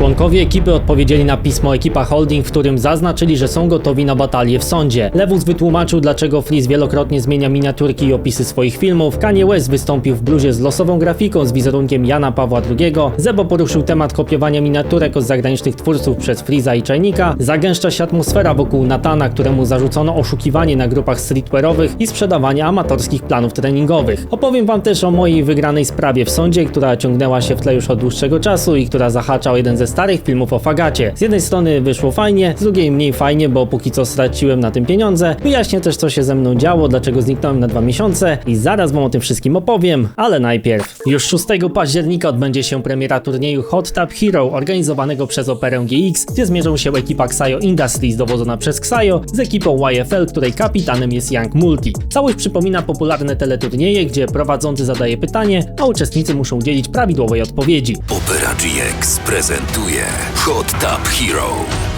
Członkowie ekipy odpowiedzieli na pismo Ekipa Holding, w którym zaznaczyli, że są gotowi na batalię w sądzie. Lewus wytłumaczył, dlaczego Freeze wielokrotnie zmienia miniaturki i opisy swoich filmów. Kanye West wystąpił w bluzie z losową grafiką z wizerunkiem Jana Pawła II. Zebo poruszył temat kopiowania miniaturek od zagranicznych twórców przez Freeza i Czajnika. Zagęszcza się atmosfera wokół Natana, któremu zarzucono oszukiwanie na grupach streetwearowych i sprzedawanie amatorskich planów treningowych. Opowiem wam też o mojej wygranej sprawie w sądzie, która ciągnęła się w tle już od dłuższego czasu i która zahacza o jeden ze starych filmów o fagacie. Z jednej strony wyszło fajnie, z drugiej mniej fajnie, bo póki co straciłem na tym pieniądze. Wyjaśnię też co się ze mną działo, dlaczego zniknąłem na dwa miesiące i zaraz wam o tym wszystkim opowiem, ale najpierw. Już 6 października odbędzie się premiera turnieju Hot Tub Hero organizowanego przez Operę GX, gdzie zmierzą się ekipa Xayo Industries dowodzona przez Xayo z ekipą YFL, której kapitanem jest Young Multi. Całość przypomina popularne teleturnieje, gdzie prowadzący zadaje pytanie, a uczestnicy muszą udzielić prawidłowej odpowiedzi. Opera GX prezentuje Hot Tub Hero.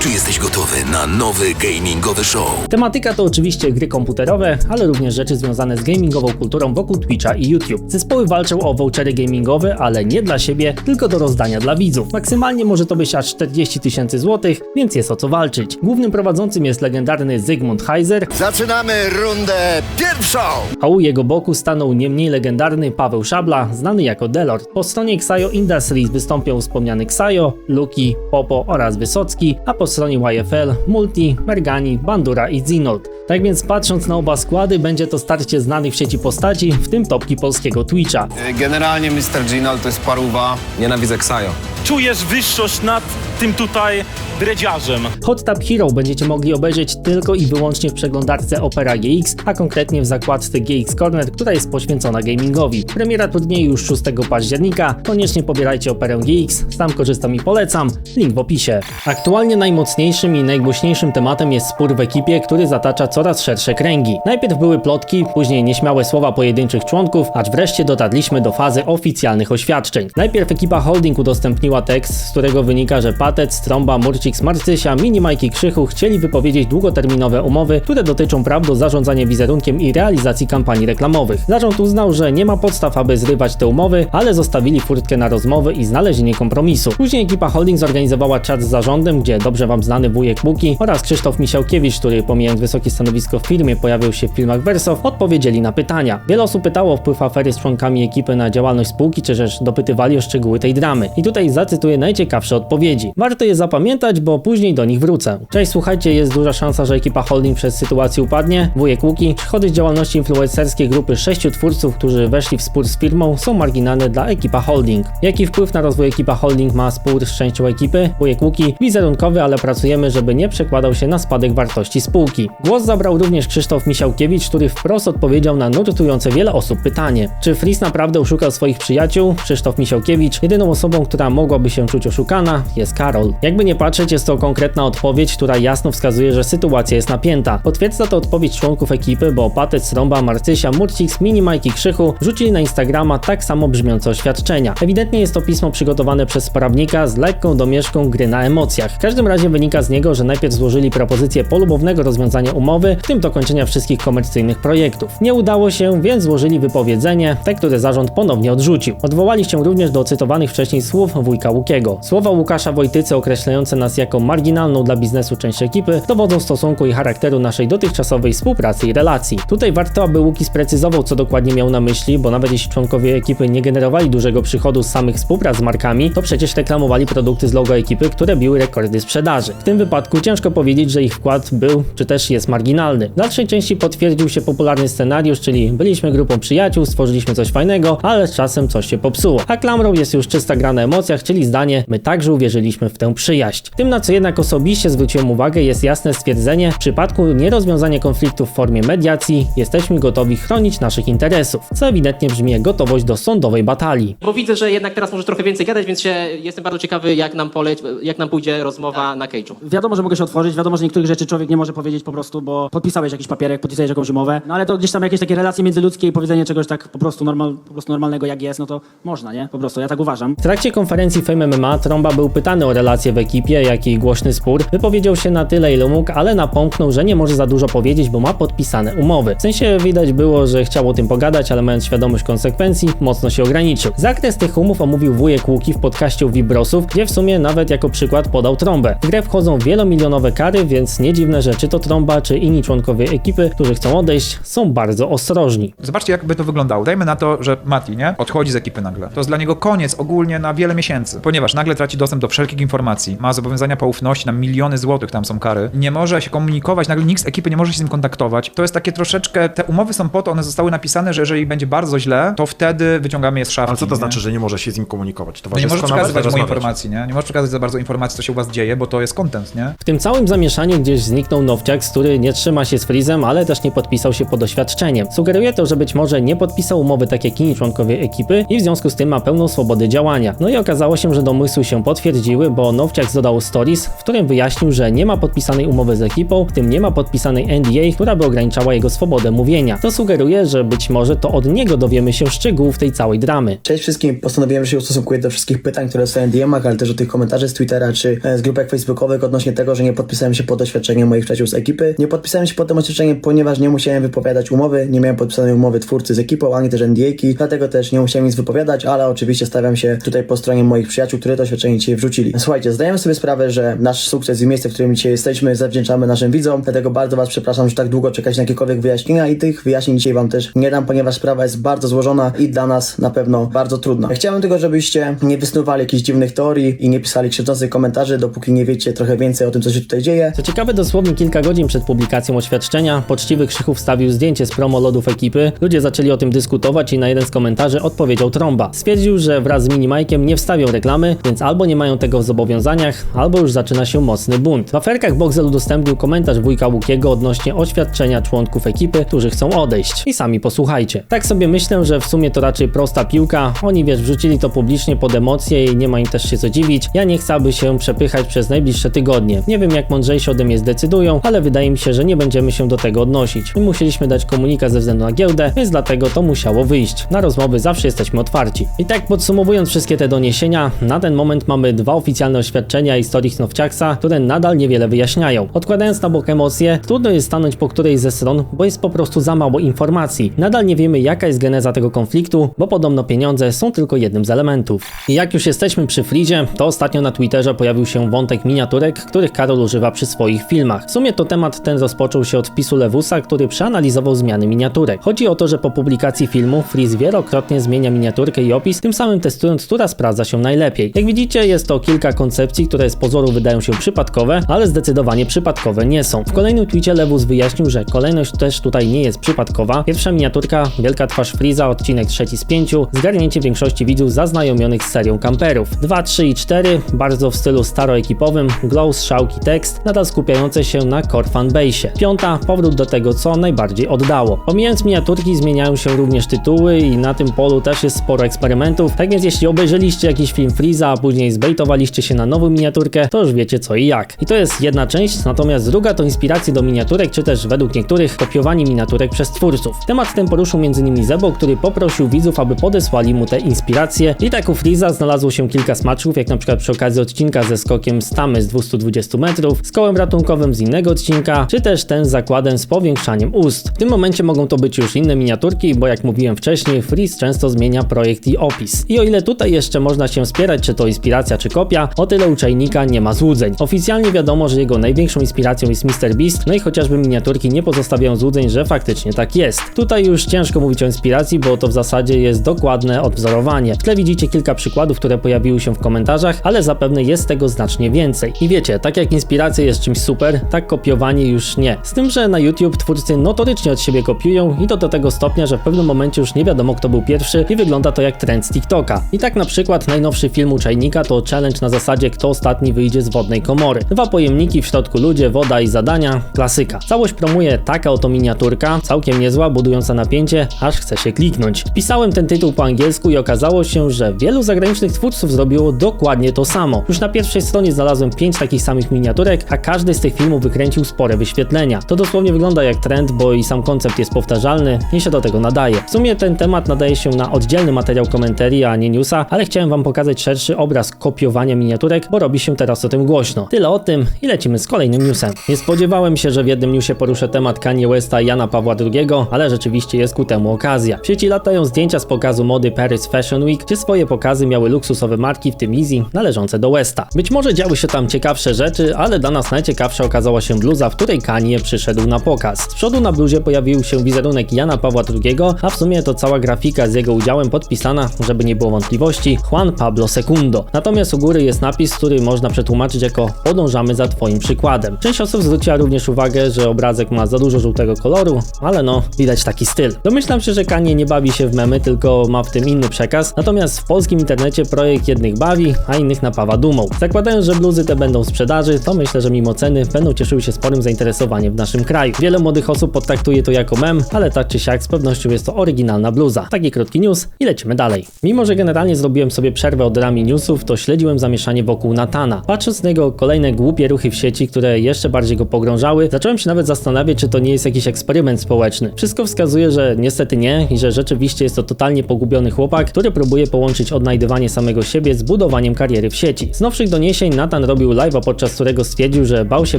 Czy jesteś gotowy na nowy gamingowy show? Tematyka to oczywiście gry komputerowe, ale również rzeczy związane z gamingową kulturą wokół Twitcha i YouTube. Zespoły walczą o vouchery gamingowe, ale nie dla siebie, tylko do rozdania dla widzów. Maksymalnie może to być aż 40 tysięcy złotych, więc jest o co walczyć. Głównym prowadzącym jest legendarny Zygmunt Heiser, Zaczynamy rundę pierwszą! a u jego boku stanął nie mniej legendarny Paweł Szabla, znany jako Delord. Po stronie Xayo Industries wystąpią wspomniany Xayo, Luki, Popo oraz Wysocki, a po stronie YFL Multi, Mergani, Bandura i Zinold. Tak więc patrząc na oba składy, będzie to starcie znanych w sieci postaci, w tym topki polskiego Twitcha. Generalnie Mr. Ginal to jest paruwa. Nienawidzę Ksajo. czujesz wyższość nad tym tutaj dredziarzem. Hot Tub Hero będziecie mogli obejrzeć tylko i wyłącznie w przeglądarce Opera GX, a konkretnie w zakładce GX Corner, która jest poświęcona gamingowi. Premiera turnieju już 6 października, koniecznie pobierajcie Operę GX, sam korzystam i polecam, link w opisie. Aktualnie najmocniejszym i najgłośniejszym tematem jest spór w ekipie, który zatacza coraz szersze kręgi. Najpierw były plotki, później nieśmiałe słowa pojedynczych członków, aż wreszcie dotarliśmy do fazy oficjalnych oświadczeń. Najpierw ekipa Holding udostępniła tekst, z którego wynika, że Patec, Tromba, Murcik, Marcysia, Mini Mike i Krzychu chcieli wypowiedzieć długoterminowe umowy, które dotyczą praw do zarządzania wizerunkiem i realizacji kampanii reklamowych. Zarząd uznał, że nie ma podstaw, aby zrywać te umowy, ale zostawili furtkę na rozmowy i znalezienie kompromisu. Później ekipa Holding zorganizowała czat z zarządem, gdzie dobrze wam znany wujek Buki oraz Krzysztof Misiałkiewicz, który pomijając wysokie stanowisko w firmie pojawił się w filmach Versof, odpowiedzieli na pytania. Wiele osób pytało o wpływ afery z członkami ekipy na działalność spółki, czy też dopytywali o szczegóły tej dramy. I tutaj zacytuję najciekawsze odpowiedzi. Warto je zapamiętać, bo później do nich wrócę. Cześć, słuchajcie, jest duża szansa, że ekipa holding przez sytuację upadnie. Wujek Łuki, przychody z działalności influencerskiej grupy sześciu twórców, którzy weszli w spór z firmą, są marginalne dla ekipa holding. Jaki wpływ na rozwój ekipa holding ma spór z częścią ekipy? Wujek Łuki, wizerunkowy, ale pracujemy, żeby nie przekładał się na spadek wartości spółki. Głos zabrał również Krzysztof Misiałkiewicz, który wprost odpowiedział na nurtujące wiele osób pytanie. Czy Fris naprawdę oszukał swoich przyjaciół? Krzysztof Misiałkiewicz, jedyną osobą, która mogłaby się czuć oszukana, jest Karol. Jakby nie patrzeć, jest to konkretna odpowiedź, która jasno wskazuje, że sytuacja jest napięta. Potwierdza to odpowiedź członków ekipy, bo Patec, Rąba, Marcysia, Murcix, Mini Mike i Krzychu wrzucili na Instagrama tak samo brzmiące oświadczenia. Ewidentnie jest to pismo przygotowane przez prawnika z lekką domieszką gry na emocjach. W każdym razie wynika z niego, że najpierw złożyli propozycję polubownego rozwiązania umowy, w tym dokończenia wszystkich komercyjnych projektów. Nie udało się, więc złożyli wypowiedzenie, te, które zarząd ponownie odrzucił. Odwołali się również do cytowanych wcześniej słów wujka Łukiego. Słowa Łukasza Wojtycy określające nas jako marginalną dla biznesu część ekipy dowodzą stosunku i charakteru naszej dotychczasowej współpracy i relacji. Tutaj warto, aby Łuki sprecyzował, co dokładnie miał na myśli, bo nawet jeśli członkowie ekipy nie generowali dużego przychodu z samych współprac z markami, to przecież reklamowali produkty z logo ekipy, które biły rekordy sprzedaży. W tym wypadku ciężko powiedzieć, że ich wkład był czy też jest marginalny. W dalszej części potwierdził się popularny scenariusz, czyli byliśmy grupą przyjaciół, stworzyliśmy coś fajnego, ale z czasem coś się popsuło. A klamrą jest już czysta gra na emocjach, czyli zdanie my także uwierzyliśmy w tę przyjaźń. Tym na co jednak osobiście zwróciłem uwagę jest jasne stwierdzenie, w przypadku nierozwiązania konfliktu w formie mediacji jesteśmy gotowi chronić naszych interesów, co ewidentnie brzmi jak gotowość do sądowej batalii. Bo widzę, że jednak teraz możesz trochę więcej gadać, więc się, jestem bardzo ciekawy, jak nam, poleć, jak nam pójdzie rozmowa na cage'u. Wiadomo, że mogę się otworzyć, wiadomo, że niektórych rzeczy człowiek nie może powiedzieć po prostu, bo podpisałeś jakiś papierek, podpisałeś jakąś umowę, no ale to gdzieś tam jakieś takie relacje międzyludzkie i powiedzenie czegoś tak po prostu, normal, po prostu normalnego jak jest, no to można, nie? Po prostu, ja tak uważam. W trakcie konferencji Fame MMA Tromba był pytany o relacje w ekipie, niejaki głośny spór, wypowiedział się na tyle ile mógł, ale napomknął, że nie może za dużo powiedzieć, bo ma podpisane umowy. W sensie widać było, że chciał o tym pogadać, ale mając świadomość konsekwencji, mocno się ograniczył. Zakres tych umów omówił wujek Łuki w podcaście Vibrosów, gdzie w sumie nawet jako przykład podał trąbę. W grę wchodzą wielomilionowe kary, więc nie dziwne, że czy to trąba, czy inni członkowie ekipy, którzy chcą odejść, są bardzo ostrożni. Zobaczcie, jakby to wyglądało. Dajmy na to, że Mati, nie? Odchodzi z ekipy nagle. To jest dla niego koniec ogólnie na wiele miesięcy, ponieważ nagle traci dostęp do wszelkich informacji, ma zobowiązania poufności na miliony złotych, tam są kary. Nie może się komunikować, nagle nikt z ekipy nie może się z nim kontaktować. To jest takie troszeczkę, te umowy są po to, one zostały napisane, że jeżeli będzie bardzo źle, to wtedy wyciągamy je z szafki. Ale co to nie? znaczy, że nie może się z nim komunikować? No nie możesz nawet przekazywać mu informacji, nie? Nie możesz przekazywać za bardzo informacji, co się u was dzieje, bo to jest content, nie? W tym całym zamieszaniu gdzieś zniknął Nowciak, który nie trzyma się z Freezem, ale też nie podpisał się pod oświadczeniem. Sugeruje to, że być może nie podpisał umowy tak jak inni członkowie ekipy i w związku z tym ma pełną swobodę działania. No i okazało się, że domysły się potwierdziły, bo Nowciak dodał stories, w którym wyjaśnił, że nie ma podpisanej umowy z ekipą, w tym nie ma podpisanej NDA, która by ograniczała jego swobodę mówienia. To sugeruje, że być może to od niego dowiemy się szczegółów tej całej dramy. Cześć wszystkim, postanowiłem, że się ustosunkuję do wszystkich pytań, które zostały w DM-ach, ale też do tych komentarzy z Twittera czy e, z grupek facebookowych odnośnie tego, że nie podpisałem się pod oświadczeniem moich przyjaciół z ekipy. Nie podpisałem się pod tym oświadczeniem, ponieważ nie musiałem wypowiadać umowy, nie miałem podpisanej umowy twórcy z ekipą, ani też NDA-ki, dlatego też nie musiałem nic wypowiadać, ale oczywiście stawiam się tutaj po stronie moich przyjaciół, które to oświadczenie dzisiaj wrzucili. Słuchajcie, zdajemy sobie sprawę, że nasz sukces i miejsce, w którym dzisiaj jesteśmy, zawdzięczamy naszym widzom, dlatego bardzo Was przepraszam, że tak długo czekać na jakiekolwiek wyjaśnienia i tych wyjaśnień dzisiaj Wam też nie dam, ponieważ sprawa jest bardzo złożona i dla nas na pewno bardzo trudna. Chciałbym tylko, żebyście nie wysnuwali jakichś dziwnych teorii i nie pisali krzywdzących komentarzy, dopóki nie wiecie trochę więcej o tym, co się tutaj dzieje. Co ciekawe, dosłownie kilka godzin przed publikacją oświadczenia, poczciwy Krzychu wstawił zdjęcie z promo lodów ekipy. Ludzie zaczęli o tym dyskutować i na jeden z komentarzy odpowiedział Trąba. Stwierdził, że wraz z Minimajkiem nie wstawią reklamy, więc albo nie mają tego w zobowiązaniach, albo już zaczyna się mocny bunt. W aferkach Boxel udostępnił komentarz wujka Łukiego odnośnie oświadczenia członków ekipy, którzy chcą odejść. I sami posłuchajcie. Tak sobie myślę, że w sumie to raczej prosta piłka. Oni wiesz, wrzucili to publicznie pod emocje i nie ma im też się co dziwić. Ja nie chcę, aby się przepychać przez najbliższe tygodnie. Nie wiem jak mądrzejsi ode mnie zdecydują, ale wydaje mi się, że nie będziemy się do tego odnosić. My musieliśmy dać komunikat ze względu na giełdę, więc dlatego to musiało wyjść. Na rozmowy zawsze jesteśmy otwarci. I tak podsumowując wszystkie te doniesienia, na ten moment mamy dwa oficjalne oświadczenia historii Nowciaksa, które nadal niewiele wyjaśniają. Odkładając na bok emocje, trudno jest stanąć po którejś ze stron, bo jest po prostu za mało informacji. Nadal nie wiemy jaka jest geneza tego konfliktu, bo podobno pieniądze są tylko jednym z elementów. I jak już jesteśmy przy Frizie, to ostatnio na Twitterze pojawił się wątek miniaturek, których Karol używa przy swoich filmach. W sumie to temat ten rozpoczął się od wpisu Lewusa, który przeanalizował zmiany miniaturek. Chodzi o to, że po publikacji filmu Freeze wielokrotnie zmienia miniaturkę i opis, tym samym testując, która sprawdza się najlepiej. Jak widzicie, jest to kilka koncepcji, które z pozoru wydają się przypadkowe, ale zdecydowanie przypadkowe nie są. W kolejnym tweetie Lewus wyjaśnił, że kolejność też tutaj nie jest przypadkowa. Pierwsza miniaturka, wielka twarz Freeza, odcinek trzeci z pięciu, zgarnięcie większości widzów zaznajomionych z serią kamperów. 2, 3 i 4, bardzo w stylu staroekipowym, glow, strzałki, tekst, nadal skupiające się na core fanbase. Piąta, powrót do tego, co najbardziej oddało. Pomijając miniaturki, zmieniają się również tytuły i na tym polu też jest sporo eksperymentów, tak więc jeśli obejrzeliście jakiś film Freeza, a później zbejtowaliście się na nową miniaturkę, to już wiecie co i jak. I to jest jedna część, natomiast druga to inspiracje do miniaturek, czy też według niektórych kopiowanie miniaturek przez twórców. Temat ten poruszył m.in. Zebo, który poprosił widzów, aby podesłali mu te inspiracje. I tak u Freeza znalazło się kilka smaczków, jak na przykład przy okazji odcinka ze skokiem z tamy z 220 metrów, z kołem ratunkowym z innego odcinka, czy też ten z zakładem z powiększaniem ust. W tym momencie mogą to być już inne miniaturki, bo jak mówiłem wcześniej, Freeze często zmienia projekt i opis. I o ile tutaj jeszcze można się spierać, czy to inspiracja, czy kopia, o tyle u Czajnika nie ma złudzeń. Oficjalnie wiadomo, że jego największą inspiracją jest MrBeast, no i chociażby miniaturki nie pozostawiają złudzeń, że faktycznie tak jest. Tutaj już ciężko mówić o inspiracji, bo to w zasadzie jest dokładne odwzorowanie. W tle widzicie kilka przykładów, które pojawiły się w komentarzach, ale zapewne jest tego znacznie więcej. I wiecie, tak jak inspiracja jest czymś super, tak kopiowanie już nie. Z tym, że na YouTube twórcy notorycznie od siebie kopiują i to do tego stopnia, że w pewnym momencie już nie wiadomo kto był pierwszy i wygląda to jak trend z TikToka. I tak na przykład najnowszy film u Czajnika to challenge na zasadzie kto ostatni wyjdzie z wodnej komory. Dwa pojemniki, w środku ludzie, woda i zadania, klasyka. Całość promuje taka oto miniaturka, całkiem niezła, budująca napięcie, aż chce się kliknąć. Pisałem ten tytuł po angielsku i okazało się, że wielu zagranicznych twórców zrobiło dokładnie to samo. Już na pierwszej stronie znalazłem pięć takich samych miniaturek, a każdy z tych filmów wykręcił spore wyświetlenia. To dosłownie wygląda jak trend, bo i sam koncept jest powtarzalny i się do tego nadaje. W sumie ten temat nadaje się na oddzielny materiał komentarii, a nie newsa, ale chciałem wam pokazać szerszy obraz kopiowania miniaturek, bo robi się teraz o tym głośno. Tyle o tym i lecimy z kolejnym newsem. Nie spodziewałem się, że w jednym newsie poruszę temat Kanye Westa i Jana Pawła II, ale rzeczywiście jest ku temu okazja. W sieci latają zdjęcia z pokazu mody Paris Fashion Week, gdzie swoje pokazy miały luksusowe marki, w tym Easy, należące do Westa. Być może działy się tam ciekawsze rzeczy, ale dla nas najciekawsza okazała się bluza, w której Kanye przyszedł na pokaz. Z przodu na bluzie pojawił się wizerunek Jana Pawła II, a w sumie to cała grafika z jego udziałem podpisana, żeby nie było wątpliwości, Juan Pablo II. Natomiast u góry jest napis, który można przetłumaczyć jako podążamy za twoim przykładem. Część osób zwróciła również uwagę, że obrazek ma za dużo żółtego koloru, ale no, widać taki styl. Domyślam się, że Kanye nie bawi się w memy, tylko ma w tym inny przekaz, natomiast w polskim internecie projekt jednych bawi, a innych napawa dumą. Zakładając, że bluzy te będą w sprzedaży, to myślę, że mimo ceny będą cieszyły się sporym zainteresowaniem w naszym kraju. Wiele młodych osób potraktuje to jako mem, ale tak czy siak z pewnością jest to oryginalna bluza. Taki krótki news i lecimy dalej. Mimo, że generalnie zrobiłem sobie przerwę od rami newsów, to śledziłem zamieszanie wokół Natana. Patrząc na jego kolejne głupie ruchy w sieci, które jeszcze bardziej go pogrążały, zacząłem się nawet zastanawiać, czy to nie jest jakiś eksperyment społeczny. Wszystko wskazuje, że niestety nie i że rzeczywiście jest to totalnie pogubiony chłopak, który próbuje połączyć odnajdywanie samego siebie z budowaniem kariery w sieci. Z nowszych doniesień Nathan robił live'a, podczas którego stwierdził, że bał się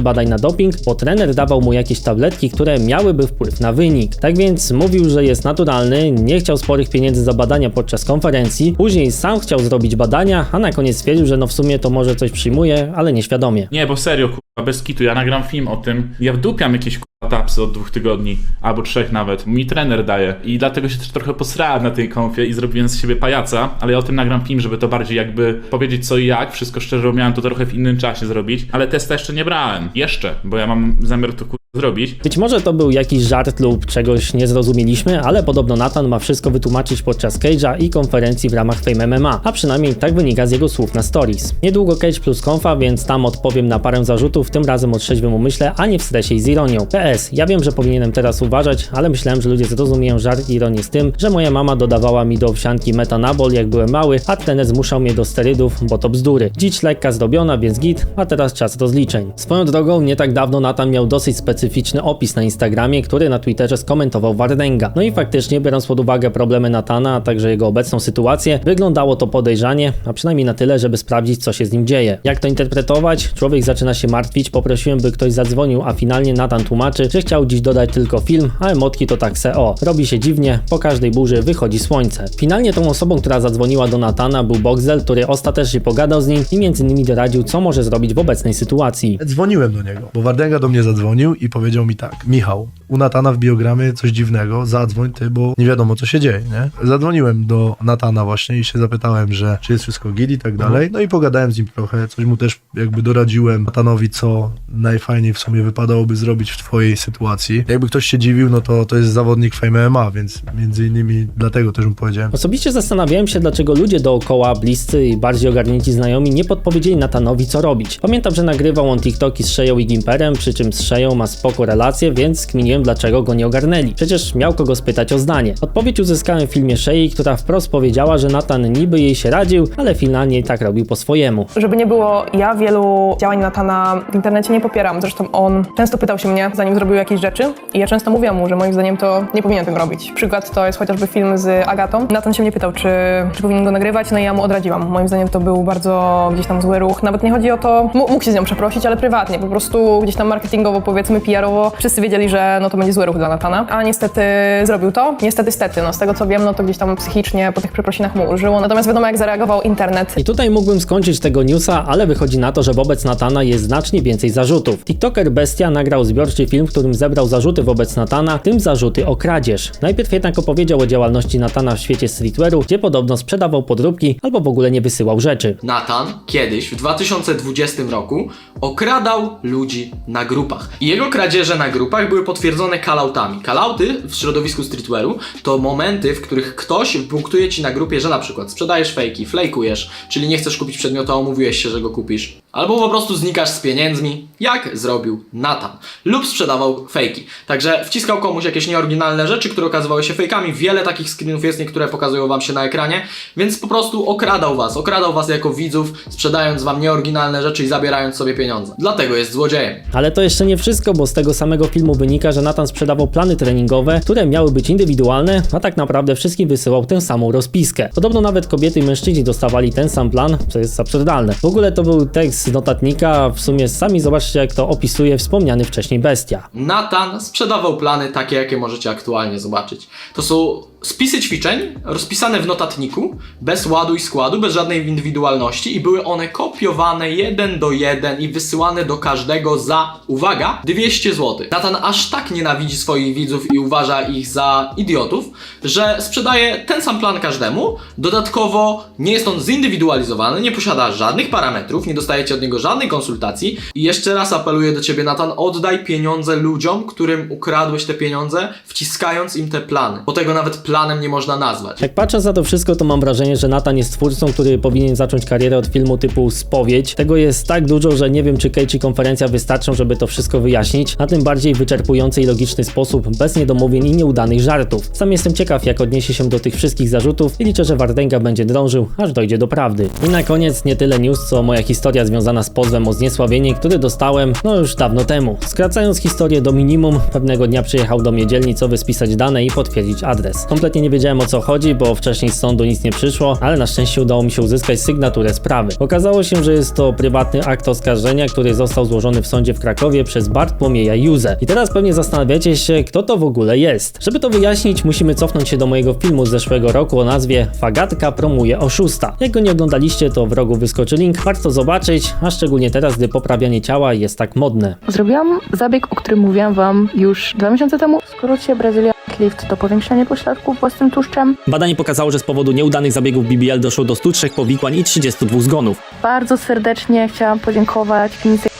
badań na doping, bo trener dawał mu jakieś tabletki, które miałyby wpływ na wynik. Tak więc mówił, że jest naturalny, nie chciał sporych pieniędzy za badania podczas konferencji, później sam chciał zrobić badania, a na koniec stwierdził, że no w sumie to może coś przyjmuje, ale nieświadomie. Nie, bo serio, kurwa, bez kitu, ja nagram film o tym. Ja wdupiam jakieś kurwa tapsy od dwóch tygodni, albo trzech nawet. Mi trener daje. I dlatego się też trochę posrałem na tej konfie i zrobiłem z siebie pajaca, ale ja o tym nagram film, żeby to bardziej jakby powiedzieć co i jak. Wszystko szczerze, miałem to trochę w innym czasie zrobić, ale testa jeszcze nie brałem. Jeszcze, bo ja mam zamiar to kurwa zrobić. Być może to był jakiś żart lub czegoś nie zrozumieliśmy, ale podobno Nathan ma wszystko wytłumaczyć podczas Cage'a i konferencji w ramach Fame MMA, a przynajmniej tak wynika z jego słów na stories. Niedługo Cage plus konfa, więc tam odpowiem na parę zarzutów, tym razem o trzeźwym umyśle, a nie w stresie i z ironią. PS, ja wiem, że powinienem teraz uważać, ale myślałem, że ludzie zrozumieją żart i ironię z tym, że moja mama dodawała mi do owsianki metanabol jak byłem mały, a trener zmuszał mnie do sterydów, bo to bzdury. Dzicz lekka zrobiona, więc git, a teraz czas rozliczeń. Swoją drogą, nie tak dawno Nathan miał dosyć specyficzny opis na Instagramie, który na Twitterze skomentował Wardenga. No i faktycznie, biorąc pod uwagę problemy Natana, a także jego obecną sytuację, wyglądało to podejrzanie, a przynajmniej na tyle, żeby sprawdzić, co się z nim dzieje. Jak to interpretować? Człowiek zaczyna się martwić, poprosiłem, by ktoś zadzwonił, a finalnie Natan tłumaczy, że chciał dziś dodać tylko film, a emotki to tak se o. Robi się dziwnie, po każdej burzy wychodzi słońce. Finalnie tą osobą, która zadzwoniła do Natana był Boxel, który ostatecznie pogadał z nim i między innymi doradził, co może zrobić w obecnej sytuacji. Dzwoniłem do niego, bo Wardęga do mnie zadzwonił i powiedział mi tak, Michał, u Natana w biogramie coś dziwnego, zadzwoń ty, bo nie wiadomo co się dzieje, nie? Zadzwoniłem do Natana właśnie i się zapytałem, że czy jest wszystko git i tak dalej, no i pogadałem z nim trochę, coś mu też jakby doradziłem Natanowi, co najfajniej w sumie wypadałoby zrobić w twojej sytuacji. Jakby ktoś się dziwił, no to to jest zawodnik Fame MMA, więc między innymi dlatego też mu powiedziałem. Osobiście zastanawiałem się, dlaczego ludzie dookoła, bliscy i bardziej ogarnięci znajomi nie podpowiedzieli Natanowi, co robić. Pamiętam, że nagrywał on TikToki z Szeją i Gimperem, przy czym z Szeją ma spoko relacje, więc kminiłem, dlaczego go nie ogarnęli. Przecież miał kogo spytać o zdanie. Odpowiedź uzyskałem w filmie Szei, która wprost powiedziała, że Natan niby jej się radził, ale finalnie i tak robił po swojemu. Żeby nie było, ja wielu działań Natana w internecie nie popieram. Zresztą on często pytał się mnie, zanim zrobił jakieś rzeczy i ja często mówiłam mu, że moim zdaniem to nie powinien tego robić. Przykład to jest chociażby film z Agatą. Natan się mnie pytał, czy, czy powinien go nagrywać, no i ja mu odradziłam. Moim zdaniem to był bardzo gdzieś tam zły ruch. Nawet nie chodzi o to, mógł się z nią przeprosić, ale prywatnie, po prostu gdzieś tam marketingowo, powiedzmy PR-owo, wszyscy wiedzieli, że no to będzie zły ruch dla Natana. A niestety zrobił to. Niestety, stety, no z tego co wiem, no to gdzieś tam psychicznie po tych przeprosinach mu użyło. Natomiast wiadomo, jak zareagował internet. I tutaj mógłbym skończyć tego newsa, ale wychodzi na to, że wobec Natana jest znacznie więcej zarzutów. TikToker Bestia nagrał zbiorczy film, w którym zebrał zarzuty wobec Natana, w tym zarzuty o kradzież. Najpierw jednak opowiedział o działalności Natana w świecie streetwearu, gdzie podobno sprzedawał podróbki albo w ogóle nie wysyłał rzeczy. Nathan kiedyś w 2020 roku okradał ludzi na grupach. I jego kradzieże na grupach były potwierdzone call-outami. Call-outy w środowisku streetwearu to momenty, w których ktoś punktuje ci na grupie, że na przykład sprzedajesz fejki, flejkujesz, czyli nie chcesz kupić przedmiotu, a umówiłeś się, że go kupisz. Albo po prostu znikasz z pieniędzmi, jak zrobił Nathan. Lub sprzedawał fejki. Także wciskał komuś jakieś nieoryginalne rzeczy, które okazywały się fejkami. Wiele takich screenów jest, niektóre pokazują wam się na ekranie, więc po prostu okradał was. Okradał was jako widzów, sprzedając wam nieoryginalne rzeczy i zabierając sobie pieniądze. Dlatego jest złodziejem. Ale to jeszcze nie wszystko, bo z tego samego filmu wynika, że Nathan sprzedawał plany treningowe, które miały być indywidualne, a tak naprawdę wszystkim wysyłał tę samą rozpiskę. Podobno nawet kobiety i mężczyźni dostawali ten sam plan, co jest absurdalne. W ogóle to był tekst z notatnika, w sumie sami zobaczcie jak to opisuje wspomniany wcześniej bestia. Nathan sprzedawał plany takie, jakie możecie aktualnie zobaczyć. To są spisy ćwiczeń rozpisane w notatniku, bez ładu i składu, bez żadnej indywidualności i były one kopiowane jeden do jeden i wysyłane do każdego za, uwaga, 200 zł. Nathan aż tak nienawidzi swoich widzów i uważa ich za idiotów, że sprzedaje ten sam plan każdemu. Dodatkowo nie jest on zindywidualizowany, nie posiada żadnych parametrów, nie dostajecie od niego żadnej konsultacji. I jeszcze raz apeluję do ciebie, Nathan, oddaj pieniądze ludziom, którym ukradłeś te pieniądze, wciskając im te plany. Bo tego nawet planem nie można nazwać. Jak patrzę za to wszystko, to mam wrażenie, że Nathan jest twórcą, który powinien zacząć karierę od filmu typu Spowiedź. Tego jest tak dużo, że nie wiem, czy Cage i konferencja wystarczą, żeby to wszystko wyjaśnić, na tym bardziej wyczerpujący i logiczny sposób, bez niedomówień i nieudanych żartów. Sam jestem ciekaw, jak odniesie się do tych wszystkich zarzutów i liczę, że Wardęga będzie drążył, aż dojdzie do prawdy. I na koniec nie tyle news, co moja historia związana z pozwem o zniesławienie, który dostałem, no już dawno temu. Skracając historię do minimum, pewnego dnia przyjechał do mnie dzielnicowy spisać dane i potwierdzić adres. Kompletnie nie wiedziałem o co chodzi, bo wcześniej z sądu nic nie przyszło, ale na szczęście udało mi się uzyskać sygnaturę sprawy. Okazało się, że jest to prywatny akt oskarżenia, który został złożony w sądzie w Krakowie przez Bartłomieja Juzę. I teraz pewnie zastanawiacie się, kto to w ogóle jest. Żeby to wyjaśnić, musimy cofnąć się do mojego filmu z zeszłego roku o nazwie Fagatka promuje oszusta. Jak go nie oglądaliście, to w rogu wyskoczy link, warto zobaczyć, a szczególnie teraz, gdy poprawianie ciała jest tak modne. Zrobiłam zabieg, o którym mówiłam wam już dwa miesiące temu. W skrócie Brazilian Lift to powiększanie pośladków własnym tłuszczem. Badanie pokazało, że z powodu nieudanych zabiegów BBL doszło do 103 powikłań i 32 zgonów. Bardzo serdecznie chciałam podziękować klinice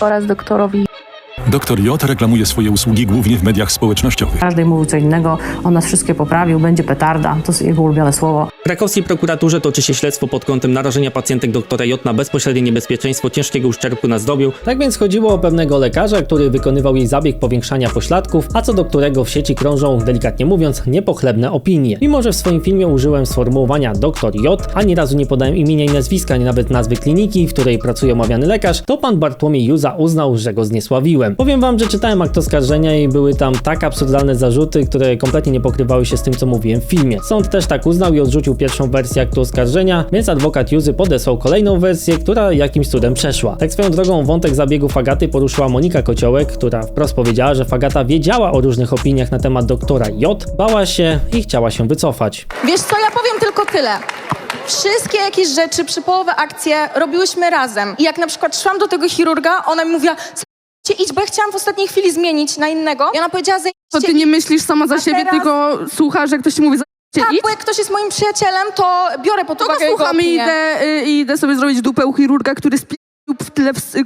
oraz doktorowi Doktor J reklamuje swoje usługi głównie w mediach społecznościowych. Każdy mówił co innego, on nas wszystkie poprawił, będzie petarda, to jest jego ulubione słowo. W krakowskiej prokuraturze toczy się śledztwo pod kątem narażenia pacjentek doktora J na bezpośrednie niebezpieczeństwo ciężkiego uszczerbku na zdrowiu. Tak więc chodziło o pewnego lekarza, który wykonywał jej zabieg powiększania pośladków, a co do którego w sieci krążą, delikatnie mówiąc, niepochlebne opinie. Mimo, że w swoim filmie użyłem sformułowania doktor J, ani razu nie podałem imienia i nazwiska, ani nawet nazwy kliniki, w której pracuje omawiany lekarz, to pan Bartłomiej Juza uznał, że go zniesławiłem. Powiem wam, że czytałem akt oskarżenia i były tam tak absurdalne zarzuty, które kompletnie nie pokrywały się z tym, co mówiłem w filmie. Sąd też tak uznał i odrzucił pierwszą wersję aktu oskarżenia, więc adwokat Juzy podesłał kolejną wersję, która jakimś cudem przeszła. Tak swoją drogą wątek zabiegu Fagaty poruszyła Monika Kociołek, która wprost powiedziała, że Fagata wiedziała o różnych opiniach na temat doktora J, bała się i chciała się wycofać. Wiesz co, ja powiem tylko tyle. Wszystkie jakieś rzeczy, przypołowe akcje robiłyśmy razem. I jak na przykład szłam do tego chirurga, ona mi mówiła, "Słuchajcie, idź, bo ja chciałam w ostatniej chwili zmienić na innego. I ona powiedziała, że To ty nie myślisz sama za siebie, teraz- tylko słuchasz, jak ktoś ci mówi za tak, bo jak ktoś jest moim przyjacielem, to biorę pod uwagę jego słucham i opinię. idę, y, i idę sobie zrobić dupę u chirurga, który spił w tyle w, y,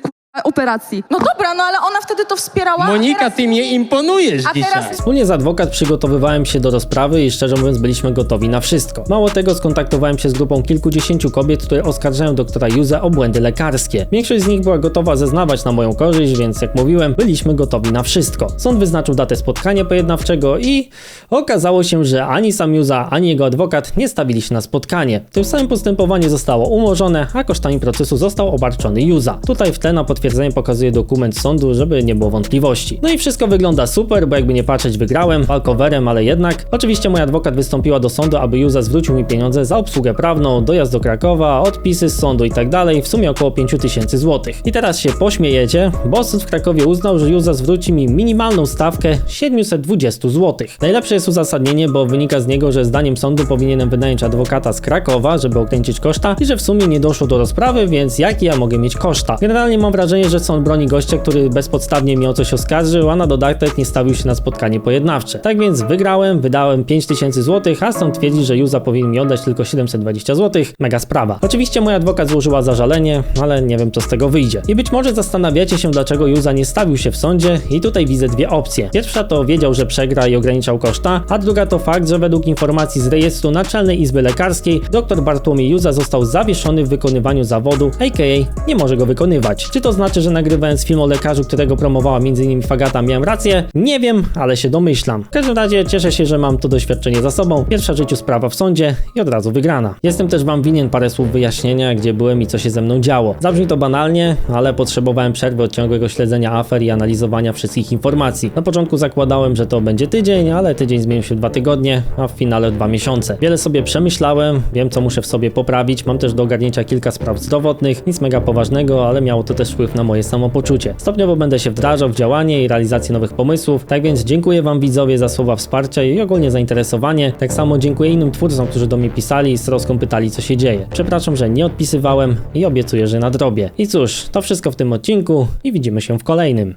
operacji. No dobra, no ale ona wtedy to wspierała. Monika, teraz... ty mnie imponujesz A teraz- dzisiaj. Wspólnie z adwokat przygotowywałem się do rozprawy i szczerze mówiąc byliśmy gotowi na wszystko. Mało tego skontaktowałem się z grupą kilkudziesięciu kobiet, które oskarżają doktora Juzę o błędy lekarskie. Większość z nich była gotowa zeznawać na moją korzyść, więc jak mówiłem, byliśmy gotowi na wszystko. Sąd wyznaczył datę spotkania pojednawczego i okazało się, że ani sam Juza, ani jego adwokat nie stawili się na spotkanie. Tym samym postępowanie zostało umorzone, a kosztami procesu został obarczony Juza. Tutaj w tle na potwierdzenie pokazuje dokument sądu, żeby nie było wątpliwości. No i wszystko wygląda super, bo jakby nie patrzeć wygrałem, walkowerem, ale jednak. Oczywiście mój adwokat wystąpiła do sądu, aby Juza zwrócił mi pieniądze za obsługę prawną, dojazd do Krakowa, odpisy z sądu i tak dalej, w sumie około 5000 zł. I teraz się pośmiejecie, bo sąd w Krakowie uznał, że Juza zwróci mi minimalną stawkę 720 zł. Najlepsze jest uzasadnienie, bo wynika z niego, że zdaniem sądu powinienem wynająć adwokata z Krakowa, żeby okręcić koszta i że w sumie nie doszło do rozprawy, więc jakie ja mogę mieć koszta? Generalnie mam wrażenie, że sąd broni gościa, który bezpodstawnie mnie o coś oskarżył, a na dodatek nie stawił się na spotkanie pojednawcze. Tak więc wygrałem, wydałem 5000 zł, a sąd twierdzi, że Juza powinien mi oddać tylko 720 zł. Mega sprawa. Oczywiście mój adwokat złożyła zażalenie, ale nie wiem co z tego wyjdzie. I być może zastanawiacie się, dlaczego Juza nie stawił się w sądzie i tutaj widzę dwie opcje. Pierwsza to wiedział, że przegra i ograniczał koszta, a druga to fakt, że według informacji z rejestru Naczelnej Izby Lekarskiej dr Bartłomiej Juza został zawieszony w wykonywaniu zawodu, a.k.a. nie może go wykonywać. Czy to znaczy, znaczy, że nagrywając film o lekarzu, którego promowała m.in. Fagata, miałem rację? Nie wiem, ale się domyślam. W każdym razie cieszę się, że mam to doświadczenie za sobą. Pierwsza w życiu sprawa w sądzie i od razu wygrana. Jestem też wam winien parę słów wyjaśnienia, gdzie byłem i co się ze mną działo. Zabrzmi to banalnie, ale potrzebowałem przerwy od ciągłego śledzenia afer i analizowania wszystkich informacji. Na początku zakładałem, że to będzie tydzień, ale tydzień zmienił się dwa tygodnie, a w finale dwa miesiące. Wiele sobie przemyślałem, wiem co muszę w sobie poprawić, mam też do ogarnięcia kilka spraw zdrowotnych, nic mega poważnego, ale miało to też na moje samopoczucie. Stopniowo będę się wdrażał w działanie i realizację nowych pomysłów, tak więc dziękuję wam widzowie za słowa wsparcia i ogólnie zainteresowanie. Tak samo dziękuję innym twórcom, którzy do mnie pisali i z troską pytali co się dzieje. Przepraszam, że nie odpisywałem i obiecuję, że nadrobię. I cóż, to wszystko w tym odcinku i widzimy się w kolejnym.